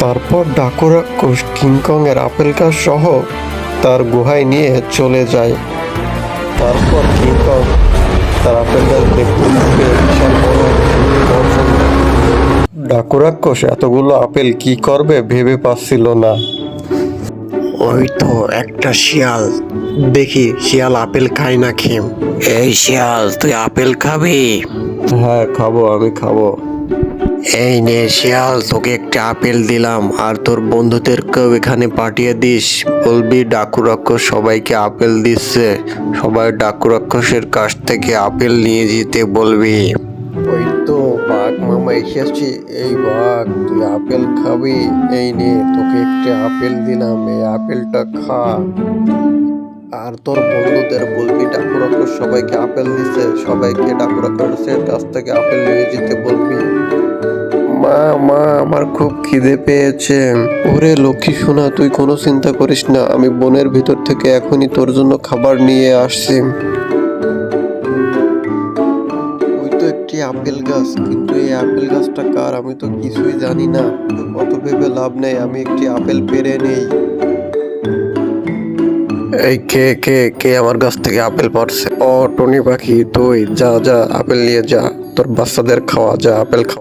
তারপর ডাকুরাক্ষস কিংকং এর আপেল গাছ সহ তার গুহায় নিয়ে চলে যায়। তারপর কিংকং তার আপেল গাছ দেখতে ডাকুরাক্ষস এতগুলো আপেল কি করবে ভেবে পাচ্ছিল না। ওই তো একটা শিয়াল। দেখি শিয়াল আপেল খায় না খেম এই শিয়াল তুই আপেল খাবি? হ্যাঁ খাব আমি খাব। এই নে শিয়াল তোকে একটা আপেল দিলাম আর তোর বন্ধুদেরকেও এখানে পাঠিয়ে দিস। বলবি ডাকু রাক্ষস সবাইকে আপেল দিচ্ছে। সবাই ডাকু রাক্ষসের কাছ থেকে আপেল নিয়ে যেতে বলবি। ওই তো বাঘ মামা এসেছি, এই বাঘ, তুই আপেল খাবি? এই নে, তোকে একটা আপেল দিলাম, এই আপেলটা খা। আর তোর বন্ধুদের বলবি ডাকুরাক্ষস সবাইকে আপেল দিছে, সবাইকে ডাকুরাক্ষসের কাছ থেকে আপেল নিয়ে যেতে বলবি। মা মা, আমার খুব খিদে পেয়েছে। ওরে লক্ষ্মী সোনা, তুই কোনো চিন্তা করিস না, আমি বনের ভিতর থেকে এখনই তোর জন্য খাবার নিয়ে আসছি। আপেল গাছ, কিন্তু এই আপেল গাছটা কার আমি তো কিছুই জানি না। কত ভেবে লাভ নেই, আমি একটি আপেল পেরে নেই। এই কে কে কে আমার গাছ থেকে আপেল পড়ছে? ও টনি পাখি, তুই যা যা, আপেল নিয়ে যা, তোর বাচ্চাদের খাওয়া, যা, আপেল খাওয়া।